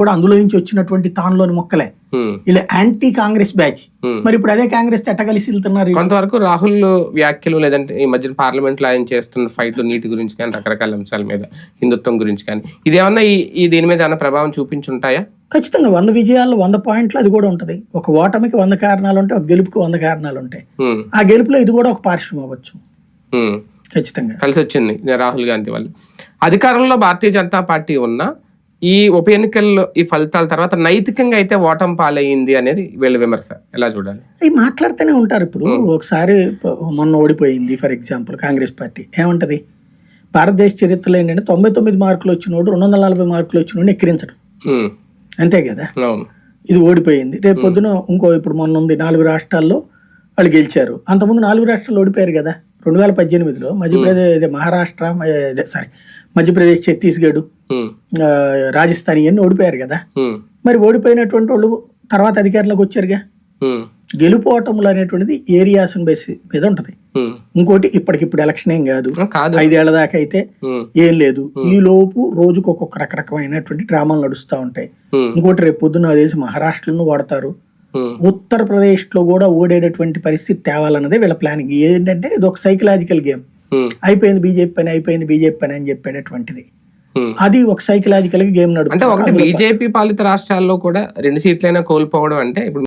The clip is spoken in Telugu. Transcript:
కూడా అందులో నుంచి వచ్చినటువంటి తానులోని మొక్కలే. ఇలా యాంటీ కాంగ్రెస్ బ్యాచ్. మరి ఇప్పుడు అదే కాంగ్రెస్ ఎట్ట కలిసి వెళ్తున్నారు కొంతవరకు రాహుల్ వ్యాఖ్యలు లేదంటే ఈ మధ్యన పార్లమెంట్లో ఆయన చేస్తున్న ఫైట్లు నీటి గురించి కానీ రకరకాల అంశాల మీద హిందుత్వం గురించి కానీ ఇదేమన్నా ఈ ఈ దీని మీద ఏమన్నా ప్రభావం చూపించుంటాయా? ఖచ్చితంగా వంద విజయాల్లో వంద పాయింట్లు అది కూడా ఉంటది. ఒక ఓటమికి వంద కారణాలు ఉంటాయి ఒక గెలుపుకి వంద కారణాలు ఉంటాయి. ఆ గెలుపులో ఇది కూడా ఒక పార్శ్వం అవ్వచ్చు. ఖచ్చితంగా. కలిసి వచ్చింది రాహుల్ గాంధీ వల్ల అధికారంలో భారతీయ జనతా పార్టీ ఉన్న ఈ ఉప ఎన్నికల్లో ఈ ఫలితాల తర్వాత నైతికంగా అయితే ఓటం పాలయ్యింది అనేది వీళ్ళ విమర్శ. ఎలా చూడాలి? అవి మాట్లాడుతూనే ఉంటారు ఇప్పుడు. ఒకసారి మొన్న ఓడిపోయింది ఫర్ ఎగ్జాంపుల్ కాంగ్రెస్ పార్టీ. ఏమంటది? భారతదేశ చరిత్రలో ఏంటంటే తొంభై తొమ్మిది మార్కులు వచ్చినోడు రెండు వందల నలభై మార్కులు వచ్చినోడు ఎక్కిరించడం. అంతే కదా? ఇది ఓడిపోయింది. రేపు పొద్దున ఇంకో ఇప్పుడు మొన్న ఉంది నాలుగు రాష్ట్రాల్లో వాళ్ళు గెలిచారు. అంతకుముందు నాలుగు రాష్ట్రాలు ఓడిపోయారు కదా? రెండు వేల పద్దెనిమిదిలో మధ్యప్రదేశ్ ఇదే మహారాష్ట్ర సారీ మధ్యప్రదేశ్ ఛత్తీస్గఢ్ రాజస్థాన్ ఇవన్నీ ఓడిపోయారు కదా. మరి ఓడిపోయినటువంటి వాళ్ళు తర్వాత అధికారంలోకి వచ్చారుగా. గెలుపోవటములు అనేటువంటిది ఏరియాస్ బేస్ మీద ఉంటది. ఇంకోటి ఇప్పటికిప్పుడు ఎలక్షన్ ఏం కాదు. ఐదేళ్ళ దాకా అయితే. ఏం లేదు. ఈ లోపు రోజుకు ఒక్కొక్క రకరకమైనటువంటి డ్రామాలు నడుస్తూ ఉంటాయి. ఇంకోటి రేపు పొద్దున్న దేశం మహారాష్ట్రను వాడతారు. హ్మ్. ఉత్తరప్రదేశ్లో కూడా ఓడేటటువంటి పరిస్థితి తేవాలన్నదే వీళ్ళ ప్లానింగ్ ఏంటంటే ఇది ఒక సైకలాజికల్ గేమ్ హ్మ్. అయిపోయింది బీజేపీ పని అయిపోయింది బీజేపీ పని అని చెప్పేటటువంటిది హ్మ్. అది ఒక సైకలాజికల్ గేమ్ అంటే నడుపుతారు ఒకటి బీజేపీ పాలిత రాష్ట్రాల్లో కూడా రెండు సీట్లైనా కోల్పోవడం అంటే ఇప్పుడు